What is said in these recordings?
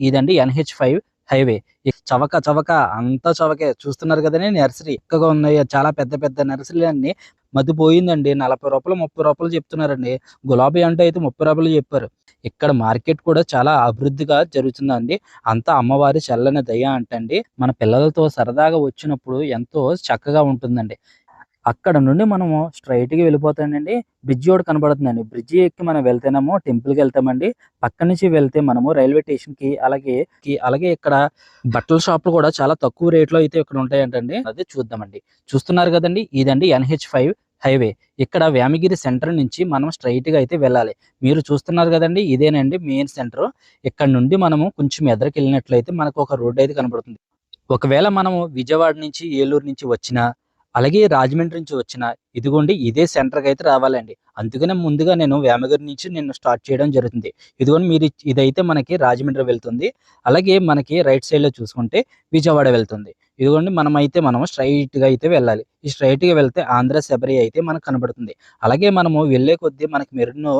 ఇదండి NH five highway. చవక చవక అంతా చవకే. చూస్తున్నారు కదండి నర్సరీ. ఎక్కువగా ఉన్నాయి. చాలా పెద్ద పెద్ద నర్సరీలు అన్ని. మధ్య పోయిందండి. నలభై రూపాయలు ముప్పై రూపాయలు చెప్తున్నారండి. గులాబీ అంటే అయితే ముప్పై రూపాయలు చెప్పారు. ఇక్కడ మార్కెట్ కూడా చాలా అభివృద్ధిగా జరుగుతుందండి. అంతా అమ్మవారి చల్లని దయ అంటండి. మన పిల్లలతో సరదాగా వచ్చినప్పుడు ఎంతో చక్కగా ఉంటుందండి. అక్కడ నుండి మనము స్ట్రైట్గా వెళ్ళిపోతానండి. బ్రిడ్జి ఒకటి కనబడుతుందండి. బ్రిడ్జి ఎక్కి మనం వెళ్తేనేమో టెంపుల్కి వెళ్తామండి. పక్క నుంచి వెళ్తే మనము రైల్వే స్టేషన్కి అలాగే అలాగే ఇక్కడ బట్టల షాపులు కూడా చాలా తక్కువ రేట్లో అయితే ఇక్కడ ఉంటాయంటండి. అదే చూద్దామండి. చూస్తున్నారు కదండి ఇదండి ఎన్హెచ్ ఫైవ్ హైవే ఇక్కడ వ్యామగిరి సెంటర్ నుంచి మనం స్ట్రైట్గా అయితే వెళ్ళాలి. మీరు చూస్తున్నారు కదండి ఇదేనండి మెయిన్ సెంటర్ ఇక్కడ నుండి మనము కొంచెం ఎదరికి వెళ్ళినట్లయితే మనకు ఒక రోడ్ అయితే కనబడుతుంది. ఒకవేళ మనము విజయవాడ నుంచి ఏలూరు నుంచి వచ్చినా అలాగే రాజమండ్రి నుంచి వచ్చిన ఇదిగోండి ఇదే సెంటర్కి అయితే రావాలండి. అందుకనే ముందుగా నేను వేమగిరి నుంచి నేను స్టార్ట్ చేయడం జరుగుతుంది. ఇదిగోండి మీరు ఇదైతే మనకి రాజమండ్రి వెళ్తుంది. అలాగే మనకి రైట్ సైడ్లో చూసుకుంటే విజయవాడ వెళ్తుంది. ఇదిగోండి మనం అయితే మనం స్ట్రైట్గా అయితే వెళ్ళాలి. ఈ స్ట్రైట్గా వెళ్తే ఆంధ్ర శబరి అయితే మనకు కనబడుతుంది. అలాగే మనము వెళ్ళే కొద్దీ మనకి మెరున్నో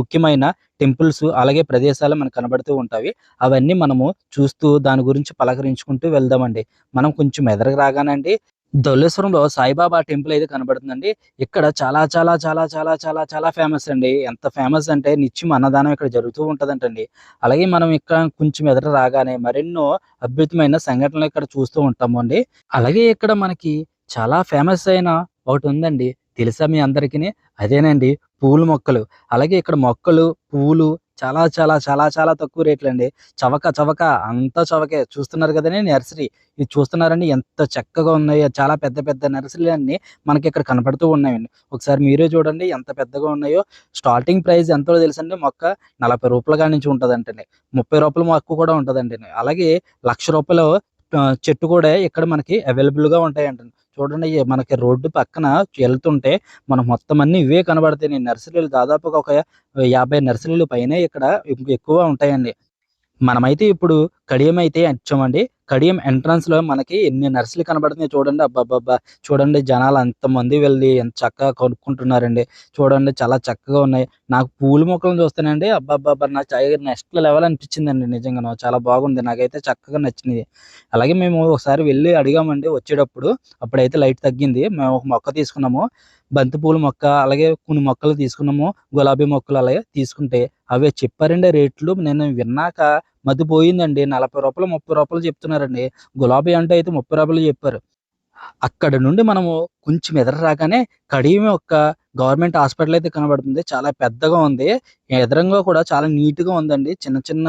ముఖ్యమైన టెంపుల్స్ అలాగే ప్రదేశాలు మనకు కనబడుతూ ఉంటాయి. అవన్నీ మనము చూస్తూ దాని గురించి పలకరించుకుంటూ వెళ్దామండి. మనం కొంచెం ఎదరకు రాగానండి ధవళేశ్వరంలో సాయిబాబా టెంపుల్ అయితే కనబడుతుందండి. ఇక్కడ చాలా చాలా చాలా చాలా చాలా చాలా ఫేమస్ అండి. ఎంత ఫేమస్ అంటే నిత్యం అన్నదానం ఇక్కడ జరుగుతూ ఉంటుందంటండి. అలాగే మనం ఇక్కడ కొంచెం ఎదుట రాగానే మరెన్నో అద్భుతమైన సంఘటనలు ఇక్కడ చూస్తూ ఉంటాము అండి. అలాగే ఇక్కడ మనకి చాలా ఫేమస్ అయిన ఒకటి ఉందండి. తెలుసా మీ అందరికీ అదేనండి పూల మొక్కలు. అలాగే ఇక్కడ మొక్కలు పూలు చాలా చాలా చాలా చాలా తక్కువ రేట్లు అండి చవక చవక అంతా చవకే. చూస్తున్నారు కదండి నర్సరీ. ఇది చూస్తున్నారండి ఎంత చక్కగా ఉన్నాయో. చాలా పెద్ద పెద్ద నర్సరీలు అన్ని మనకి ఇక్కడ కనపడుతూ ఉన్నాయండి. ఒకసారి మీరే చూడండి ఎంత పెద్దగా ఉన్నాయో. స్టార్టింగ్ ప్రైస్ ఎంతో తెలుసండి. మొక్క నలభై రూపాయల కాడి నుంచి ఉంటుందంటండి. ముప్పై రూపాయల మొక్క కూడా ఉంటుందండి అలాగే లక్ష రూపాయలు చెట్టు కూడా ఇక్కడ మనకి అవైలబుల్గా ఉంటాయంటండి. చూడండి మనకి రోడ్డు పక్కన వెళ్తుంటే మనం మొత్తం అన్ని ఇవే కనబడతాయి. నర్సరీలు దాదాపుగా ఒక యాభై నర్సరీలు పైన ఇక్కడ ఎక్కువ ఉంటాయండి. మనమైతే ఇప్పుడు కడియం అయితే వచ్చామండి కడియం ఎంట్రన్స్లో మనకి ఎన్ని నర్సులు కనబడుతున్నాయి చూడండి. అబ్బాబ్బా చూడండి జనాలు అంతమంది వెళ్ళి ఎంత చక్కగా కొనుక్కుంటున్నారండి. చూడండి చాలా చక్కగా ఉన్నాయి. నాకు పూల మొక్కలను చూస్తానండి అబ్బాబ్బా నా నెక్స్ట్ లెవెల్ అనిపించిందండి నిజంగా చాలా బాగుంది. నాకైతే చక్కగా నచ్చింది అలాగే మేము ఒకసారి వెళ్ళి అడిగామండి. వచ్చేటప్పుడు అప్పుడైతే లైట్ తగ్గింది. మేము ఒక మొక్క తీసుకున్నాము. బంతిపూల మొక్క అలాగే కొన్ని మొక్కలు తీసుకున్నాము. గులాబీ మొక్కలు అలాగే తీసుకుంటే అవే చెప్పారండి రేట్లు. నేను విన్నాక మతిపోయిందండి నలభై రూపాయలు ముప్పై రూపాయలు చెప్తున్నారండి. గులాబీ అంటే అయితే ముప్పై రూపాయలు చెప్పారు. అక్కడ నుండి మనము కొంచెం ఎదురు రాగానే కడియం యొక్క గవర్నమెంట్ హాస్పిటల్ అయితే కనబడుతుంది. చాలా పెద్దగా ఉంది. ఎదురంగా కూడా చాలా నీట్గా ఉందండి. చిన్న చిన్న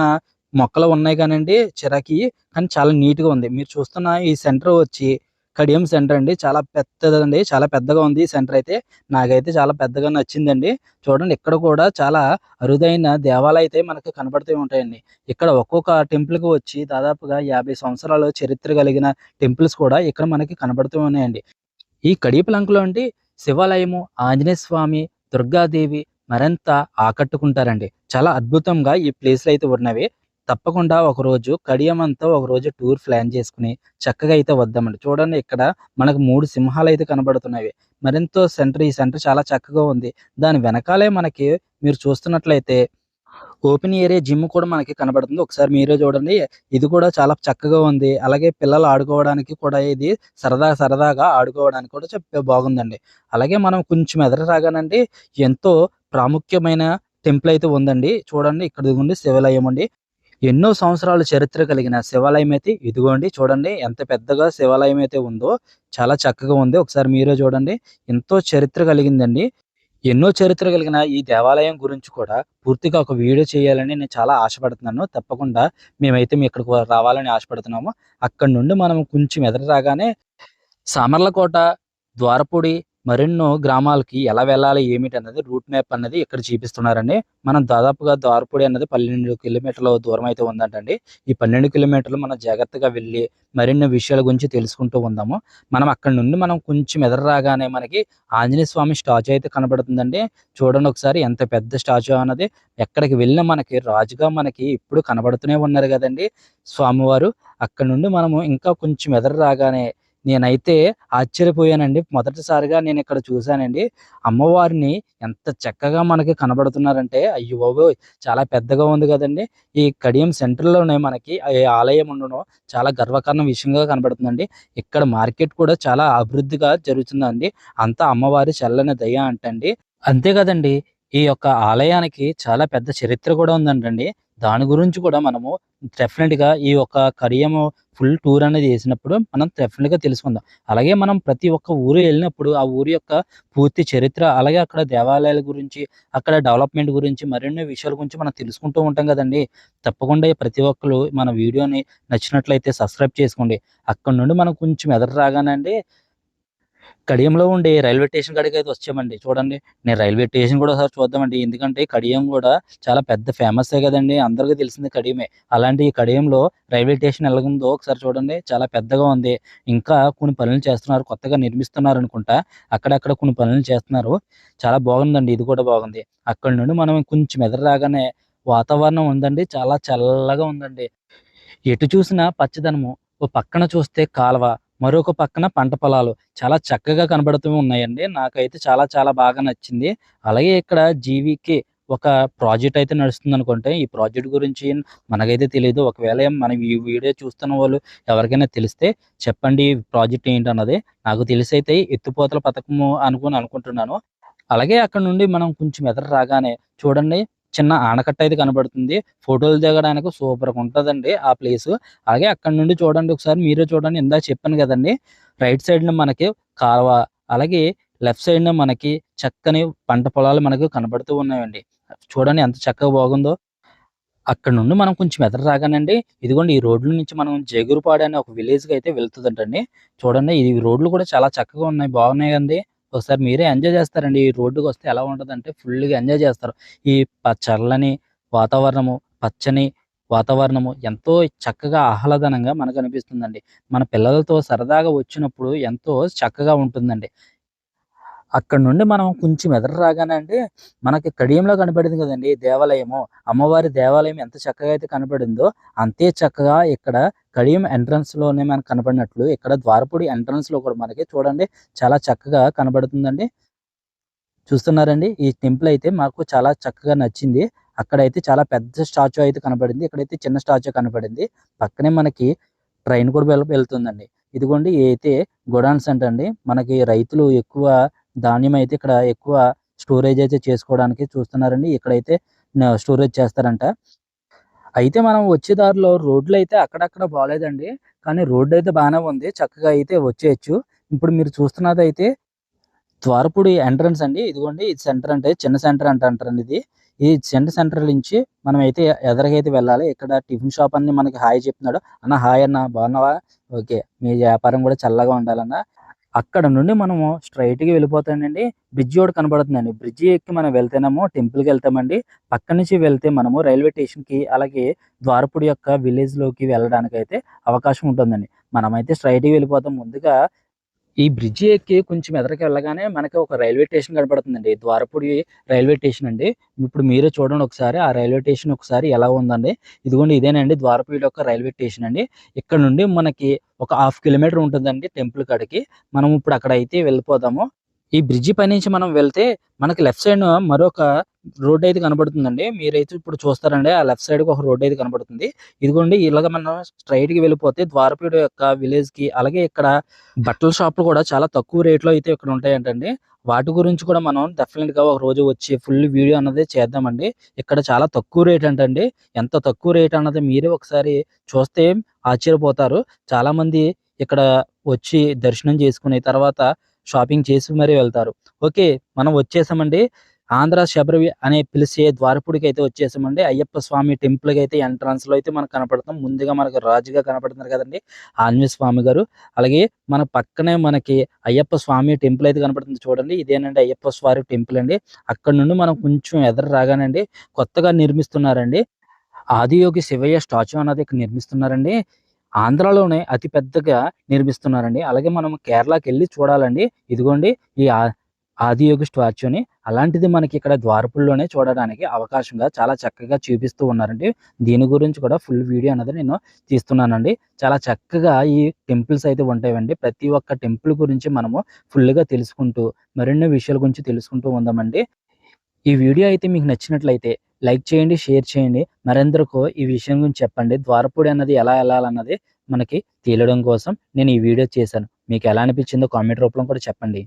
మొక్కలు ఉన్నాయి కానండి చిరాకి కానీ చాలా నీట్గా ఉంది. మీరు చూస్తున్న ఈ సెంటర్ వచ్చి కడియం సెంటర్ అండి. చాలా పెద్దదండి. చాలా పెద్దగా ఉంది ఈ సెంటర్ అయితే. నాకైతే చాలా పెద్దగా నచ్చిందండి. చూడండి ఇక్కడ కూడా చాలా అరుదైన దేవాలయాలు అయితే మనకు కనబడుతూ ఉంటాయండి. ఇక్కడ ఒక్కొక్క టెంపుల్కి వచ్చి దాదాపుగా యాభై సంవత్సరాల చరిత్ర కలిగిన టెంపుల్స్ కూడా ఇక్కడ మనకి కనబడుతూ ఉన్నాయండి. ఈ కడియపలంకలో అండి శివాలయము ఆంజనేయ స్వామి దుర్గాదేవి మరింత ఆకట్టుకుంటారండి. చాలా అద్భుతంగా ఈ ప్లేస్లు అయితే ఉన్నవి. తప్పకుండా ఒక రోజు కడియం అంతా ఒక రోజు టూర్ ప్లాన్ చేసుకుని చక్కగా అయితే వద్దామండి. చూడండి ఇక్కడ మనకు మూడు సింహాలు అయితే కనబడుతున్నాయి. మరెంతో సెంటర్ ఈ సెంటర్ చాలా చక్కగా ఉంది. దాని వెనకాలే మనకి మీరు చూస్తున్నట్లయితే ఓపెన్ ఏరియా జిమ్ కూడా మనకి కనబడుతుంది. ఒకసారి మీరే చూడండి. ఇది కూడా చాలా చక్కగా ఉంది. అలాగే పిల్లలు ఆడుకోవడానికి కూడా ఇది సరదా సరదాగా ఆడుకోవడానికి కూడా చెప్పే బాగుందండి. అలాగే మనం కొంచెం ఎదర రాగానండి ఎంతో ప్రాముఖ్యమైన టెంపుల్ అయితే ఉందండి. చూడండి ఇక్కడ ఉంది శివాలయం అండి. ఎన్నో సంవత్సరాల చరిత్ర కలిగిన శివాలయం అయితే ఇదిగోండి చూడండి ఎంత పెద్దగా శివాలయం అయితే ఉందో చాలా చక్కగా ఉంది. ఒకసారి మీరే చూడండి ఎంతో చరిత్ర కలిగిందండి. ఎన్నో చరిత్ర కలిగిన ఈ దేవాలయం గురించి కూడా పూర్తిగా ఒక వీడియో చేయాలని నేను చాలా ఆశపడుతున్నాను. తప్పకుండా మేమైతే మీ ఇక్కడికి రావాలని ఆశపడుతున్నాము. అక్కడ నుండి మనం కొంచెం ఎదురు రాగానే సామర్లకోట ద్వారపూడి మరెన్నో గ్రామాలకి ఎలా వెళ్ళాలి ఏమిటి అన్నది రూట్ మ్యాప్ అన్నది ఇక్కడ చూపిస్తున్నారండి. మనం దాదాపుగా ద్వారపూడి అన్నది పన్నెండు కిలోమీటర్ల దూరం అయితే ఉందంటండి. ఈ పన్నెండు కిలోమీటర్లు మనం జాగ్రత్తగా వెళ్ళి మరిన్ని విషయాల గురించి తెలుసుకుంటూ ఉందాము. మనం అక్కడ నుండి మనం కొంచెం ఎదురు రాగానే మనకి ఆంజనేయ స్వామి స్టాచ్యూ అయితే కనబడుతుందండి. చూడండి ఒకసారి ఎంత పెద్ద స్టాచ్యూ అన్నది. ఎక్కడికి వెళ్ళినా మనకి రాజుగా మనకి ఇప్పుడు కనబడుతూనే ఉన్నారు కదండి స్వామివారు. అక్కడ నుండి మనము ఇంకా కొంచెం ఎదురు రాగానే నేనైతే ఆశ్చర్యపోయానండి. మొదటిసారిగా నేను ఇక్కడ చూశానండి. అమ్మవారిని ఎంత చక్కగా మనకి కనబడుతున్నారంటే అయ్యో బాబోయ్! చాలా పెద్దగా ఉంది కదండి. ఈ కడియం సెంటర్లోనే మనకి ఆలయం ఉండడం చాలా గర్వకారణ విషయంగా కనబడుతుందండి. ఇక్కడ మార్కెట్ కూడా చాలా అభివృద్ధిగా జరుగుతుందండి. అంతా అమ్మవారి చల్లని దయ అంటండి. అంతే కదండి. ఈ యొక్క ఆలయానికి చాలా పెద్ద చరిత్ర కూడా ఉందంటండి. దాని గురించి కూడా మనము డెఫినెట్గా ఈ యొక్క కడియం ఫుల్ టూర్ అనేది వేసినప్పుడు మనం డెఫినెట్గా తెలుసుకుందాం. అలాగే మనం ప్రతి ఒక్క ఊరు వెళ్ళినప్పుడు ఆ ఊరి యొక్క పూర్తి చరిత్ర అలాగే అక్కడ దేవాలయాల గురించి అక్కడ డెవలప్మెంట్ గురించి మరిన్ని విషయాల గురించి మనం తెలుసుకుంటూ ఉంటాం కదండి. తప్పకుండా ప్రతి ఒక్కరు మన వీడియోని నచ్చినట్లయితే సబ్స్క్రైబ్ చేసుకోండి. అక్కడ నుండి మనం కొంచెం ఎదురు రాగానండి కడియంలో ఉండే రైల్వే స్టేషన్ కాడికి అయితే వచ్చామండి. చూడండి నేను రైల్వే స్టేషన్ కూడా ఒకసారి చూద్దామండి. ఎందుకంటే కడియం కూడా చాలా పెద్ద ఫేమస్ కదండి. అందరికీ తెలిసింది కడియమే. అలాంటి ఈ కడియంలో రైల్వే స్టేషన్ ఎలాగుందో ఒకసారి చూడండి. చాలా పెద్దగా ఉంది. ఇంకా కొన్ని పనులు చేస్తున్నారు. కొత్తగా నిర్మిస్తున్నారు అనుకుంటా. అక్కడక్కడ కొన్ని పనులు చేస్తున్నారు. చాలా బాగుందండి. ఇది కూడా బాగుంది. అక్కడ నుండి మనం కొంచెం ఎదురు రాగానే వాతావరణం ఉందండి. చాలా చల్లగా ఉందండి. ఎటు చూసినా పచ్చదనము. ఓ పక్కన చూస్తే కాలువ మరొక పక్కన పంట పొలాలు చాలా చక్కగా కనబడుతూ ఉన్నాయండి. నాకైతే చాలా చాలా బాగా నచ్చింది. అలాగే ఇక్కడ జీవికి ఒక ప్రాజెక్ట్ అయితే నడుస్తుంది అనుకుంటే ఈ ప్రాజెక్ట్ గురించి మనకైతే తెలియదు ఒకవేళ మనం ఈ వీడియో చూస్తున్న వాళ్ళు ఎవరికైనా తెలిస్తే చెప్పండి ప్రాజెక్ట్ ఏంటన్నది. నాకు తెలిసి అయితే ఎత్తుపోతల పథకము అనుకుని అనుకుంటున్నాను. అలాగే అక్కడ నుండి మనం కొంచెం ఎదురు రాగానే చూడండి చిన్న ఆనకట్ట అయితే కనబడుతుంది. ఫోటోలు దిగడానికి సూపర్గా ఉంటుందండి ఆ ప్లేస్. అలాగే అక్కడ నుండి చూడండి ఒకసారి మీరే చూడండి ఇందాక చెప్పాను కదండి. రైట్ సైడ్ మనకి కాలువ అలాగే లెఫ్ట్ సైడ్ మనకి చక్కని పంట పొలాలు మనకు కనబడుతూ ఉన్నాయండి. చూడండి ఎంత చక్కగా బాగుందో. అక్కడ నుండి మనం కొంచెం ఎదురు రాగానండి. ఇదిగోండి ఈ రోడ్ల నుంచి మనం జేగురుపాడు అనే ఒక విలేజ్కి అయితే వెళ్తుందంటండి. చూడండి ఈ రోడ్లు కూడా చాలా చక్కగా ఉన్నాయి. బాగున్నాయి అండి ఒకసారి మీరే ఎంజాయ్ చేస్తారండి. ఈ రోడ్డుకి వస్తే ఎలా ఉంటదంటే full గా ఎంజాయ్ చేస్తారు. ఈ చల్లని వాతావరణము పచ్చని వాతావరణము ఎంతో చక్కగా ఆహ్లాదనంగా మనకు అనిపిస్తుందండి. మన పిల్లలతో సరదాగా వచ్చినప్పుడు ఎంతో చక్కగా ఉంటుందండి. అక్కడ నుండి మనం కొంచెం ఎదురు రాగానే అండి మనకి కడియంలో కనపడింది కదండి దేవాలయము. అమ్మవారి దేవాలయం ఎంత చక్కగా అయితే కనపడిందో అంతే చక్కగా ఇక్కడ కడియం ఎంట్రన్స్లోనే మనకు కనపడినట్లు ఇక్కడ ద్వారపుడి ఎంట్రన్స్లో కూడా మనకి చూడండి చాలా చక్కగా కనబడుతుందండి. చూస్తున్నారండి ఈ టెంపుల్ అయితే మాకు చాలా చక్కగా నచ్చింది. అక్కడైతే చాలా పెద్ద స్టాచ్యూ అయితే కనపడింది ఇక్కడైతే చిన్న స్టాచ్యూ కనపడింది. పక్కనే మనకి ట్రైన్ కూడా వెళ్ వెళ్తుందండి. ఇదిగోండి ఇది అయితే గొడాన్స్ అంటండి మనకి రైతులు ఎక్కువ ధాన్యం అయితే ఇక్కడ ఎక్కువ స్టోరేజ్ అయితే చేసుకోవడానికి చూస్తున్నారండి. ఇక్కడైతే స్టోరేజ్ చేస్తారంట. అయితే మనం వచ్చే దారిలో రోడ్లు అయితే అక్కడక్కడ బాగాలేదండి కానీ రోడ్డు అయితే బాగానే ఉంది. చక్కగా అయితే వచ్చేయచ్చు. ఇప్పుడు మీరు చూస్తున్నది అయితే ద్వారపుడి ఎంట్రన్స్ అండి. ఇదిగోండి ఇది సెంటర్ అంటే చిన్న సెంటర్ అంట అంటారండి ఇది. ఈ చిన్న సెంటర్ నుంచి మనం అయితే ఎదరికైతే వెళ్ళాలి. ఇక్కడ టిఫిన్ షాప్ అన్ని మనకి హాయ్ చెప్తున్నాడు. అన్న హాయ్ అన్న బాగున్నావా? ఓకే మీ వ్యాపారం కూడా చల్లగా ఉండాలన్న. అక్కడ నుండి మనము స్ట్రైట్గా వెళ్ళిపోతానండి. బ్రిడ్జి ఒకటి కనబడుతుందండి. బ్రిడ్జి ఎక్కి మనం వెళ్తేనేమో టెంపుల్కి వెళ్తామండి. పక్క నుంచి వెళ్తే మనము రైల్వే స్టేషన్కి అలాగే ద్వారపుడి యొక్క విలేజ్లోకి వెళ్ళడానికి అయితే అవకాశం ఉంటుందండి. మనమైతే స్ట్రైట్గా వెళ్ళిపోతాం. ముందుగా ఈ బ్రిడ్జి ఎక్కి కొంచెం ఎదరికి వెళ్ళగానే మనకి ఒక రైల్వే స్టేషన్ కనబడుతుందండి ద్వారపూడి రైల్వే స్టేషన్ అండి. ఇప్పుడు మీరే చూడండి ఒకసారి ఆ రైల్వే స్టేషన్ ఒకసారి ఎలా ఉందండి? ఇదిగోండి ఇదేనండి ద్వారపుడి యొక్క రైల్వే స్టేషన్ అండి. ఇక్కడ నుండి మనకి ఒక హాఫ్ కిలోమీటర్ ఉంటుందండి టెంపుల్ కాడికి. మనం ఇప్పుడు అక్కడ అయితే వెళ్ళిపోదాము. ఈ బ్రిడ్జి పై నుంచి మనం వెళ్తే మనకి లెఫ్ట్ సైడ్ మరొక రోడ్ అయితే కనబడుతుందండి. మీరైతే ఇప్పుడు చూస్తారండి. ఆ లెఫ్ట్ సైడ్ ఒక రోడ్ అయితే కనబడుతుంది. ఇదిగోండి ఇలాగ మనం స్ట్రైట్కి వెళ్ళిపోతే ద్వారపీడు యొక్క విలేజ్కి అలాగే ఇక్కడ బట్టల షాపులు కూడా చాలా తక్కువ రేట్లో అయితే ఇక్కడ ఉంటాయంటండి. వాటి గురించి కూడా మనం డెఫినెట్గా ఒక రోజు వచ్చి ఫుల్ వీడియో అన్నది చేద్దామండి. ఇక్కడ చాలా తక్కువ రేట్ అంటండి. ఎంత తక్కువ రేట్ అన్నది మీరే ఒకసారి చూస్తే ఆశ్చర్యపోతారు. చాలా మంది ఇక్కడ వచ్చి దర్శనం చేసుకుని తర్వాత షాపింగ్ చేసి మరీ వెళ్తారు. ఓకే మనం వచ్చేసామండి. ఆంధ్ర శబరి అనే పిలిచే ద్వారపుడికి అయితే వచ్చేసామండి. అయ్యప్ప స్వామి టెంపుల్కి అయితే ఎంట్రన్స్లో అయితే మనకు కనపడతాం ముందుగా మనకు రాజుగా కనపడుతున్నారు కదండి. ఆంజనేయ స్వామి గారు. అలాగే మన పక్కనే మనకి అయ్యప్ప స్వామి టెంపుల్ అయితే కనపడుతుంది చూడండి. ఇదేనండి అయ్యప్ప స్వామి టెంపుల్ అండి. అక్కడ నుండి మనం కొంచెం ఎదురు రాగానండి కొత్తగా నిర్మిస్తున్నారండి. ఆదియోగి శివయ్య స్టాచ్యూ అన్నది ఇక్కడ నిర్మిస్తున్నారండి. ఆంధ్రాలోనే అతి పెద్దగా నిర్మిస్తున్నారండి. అలాగే మనం కేరళకి వెళ్ళి చూడాలండి. ఇదిగోండి ఈ ఆదియోగి స్టాచ్యూని అలాంటిది మనకి ఇక్కడ ద్వారపుల్లోనే చూడడానికి అవకాశంగా చాలా చక్కగా చూపిస్తూ ఉన్నారండి. దీని గురించి కూడా ఫుల్ వీడియో అనేది నేను తీస్తున్నానండి. చాలా చక్కగా ఈ టెంపుల్స్ అయితే ఉంటాయండి. ప్రతి ఒక్క టెంపుల్ గురించి మనము ఫుల్గా తెలుసుకుంటూ మరిన్ని విషయాల గురించి తెలుసుకుంటూ ఉందామండి. ఈ వీడియో అయితే మీకు నచ్చినట్లయితే లైక్ చేయండి షేర్ చేయండి. మరెందరికో ఈ విషయం గురించి చెప్పండి. ద్వారపూడి అన్నది ఎలా వెళ్ళాలన్నది మనకి తేలడం కోసం నేను ఈ వీడియో చేశాను. మీకు ఎలా అనిపించిందో కామెంట్ రూపంలో కూడా చెప్పండి.